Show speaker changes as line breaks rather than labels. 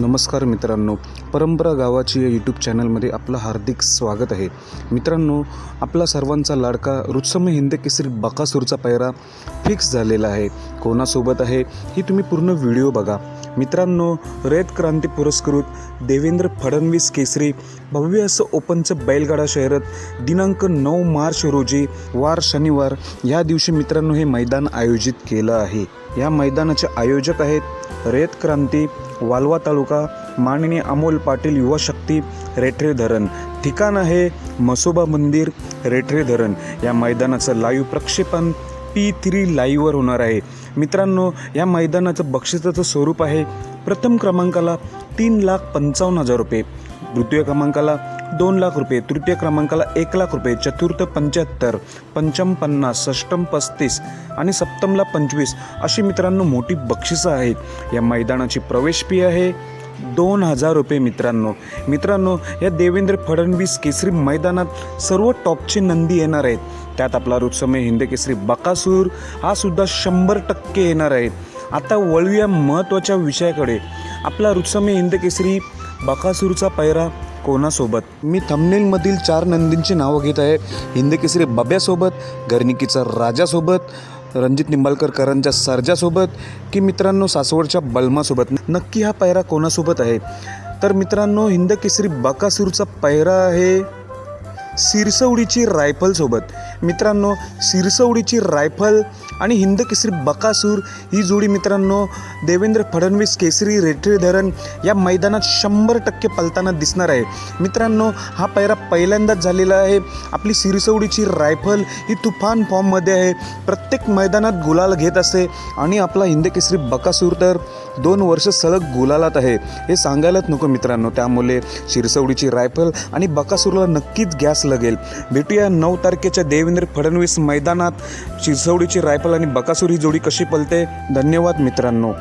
नमस्कार मित्रांनो. परंपरा गावाची या यूट्यूब चॅनलमध्ये आपलं हार्दिक स्वागत आहे. मित्रांनो आपला सर्वांचा लाडका रुत्सम हिंद केसरी बकासूरचा पायरा फिक्स झालेला आहे. कोणासोबत आहे ही तुम्ही पूर्ण व्हिडिओ बघा. मित्रांनो रयत क्रांती पुरस्कृत देवेंद्र फडणवीस केसरी भव्य असं ओपनचं बैलगाडा शहरात दिनांक नऊ मार्च रोजी वार शनिवार या दिवशी मित्रांनो हे मैदान आयोजित केलं आहे. या मैदानाचे आयोजक आहेत रेत क्रांती वालवा तालुका माननीय अमोल पाटील युवा शक्ती रेठरे धरण. ठिकाण आहे मसोबा मंदिर रेठरे धरण. या मैदानाचं लाईव्ह प्रक्षेपण पी थ्री लाईव्हवर होणार आहे. मित्रांनो या मैदानाचं बक्षिसाचं स्वरूप आहे प्रथम क्रमांकाला तीन लाख पंचावन्न हजार रुपये. द्वितीय क्रमांकाला दोन लाख रुपये तृतीय क्रमांकाला एक लाख रुपये चतुर्थ पंच्याहत्तर पंचम पन्नास षष्टम पस्तीस आणि सप्तमला पंचवीस अशी मित्रांनो मोठी बक्षिसं आहेत. या मैदानाची प्रवेश फी आहे दोन हजार रुपये मित्रांनो. मित्रांनो या देवेंद्र फडणवीस केसरी मैदानात सर्व टॉपचे नंदी येणार आहेत. त्यात आपला रुत्समय हिंद केसरी बकासूर हा सुद्धा शंभर टक्के येणार आहे. आता वळूया महत्त्वाच्या विषयाकडे. आपला रुत्समय हिंद केसरी बकासूरचा पैरा कोणासोबत? मी थमनेलमधील चार नंदींची नावं घेत आहे. हिंदकेसरी बब्यासोबत गर्निकीचा राजासोबत रणजित निंबाळकर करांच्या सर्जासोबत की मित्रांनो सासवडच्या बल्मासोबत? नक्की हा पैरा कोणासोबत आहे? तर मित्रांनो हिंद केसरी बकासूरचा पैरा आहे सिरसवडीची रायफलसोबत मित्रांनो सिरसवडीची रायफल आणि हिंद केसरी बकासूर ही जोडी मित्रांनो देवेंद्र फडणवीस केसरी रेठरे धरण या मैदानात शंभर टक्के पलताना दिसणार आहे. मित्रांनो हा पैरा पहिल्यांदाच झालेला आहे. आपली सिरसवडीची रायफल ही तुफान फॉर्ममध्ये आहे. प्रत्येक मैदानात गुलाल घेत असते आणि आपला हिंद केसरी बकासूर तर दोन वर्ष सलग गुलालात आहे. हे सांगायलाच नको मित्रांनो त्यामुळे शिरसवडीची रायफल आणि बकासूरला नक्कीच गॅस लागेल. भेटूया नऊ तारखेच्या देवेंद्र फडणवीस मैदानात. चिरसवडीची रायफल आणि बकासूर ही जोडी कशी पलते? धन्यवाद मित्रांनो.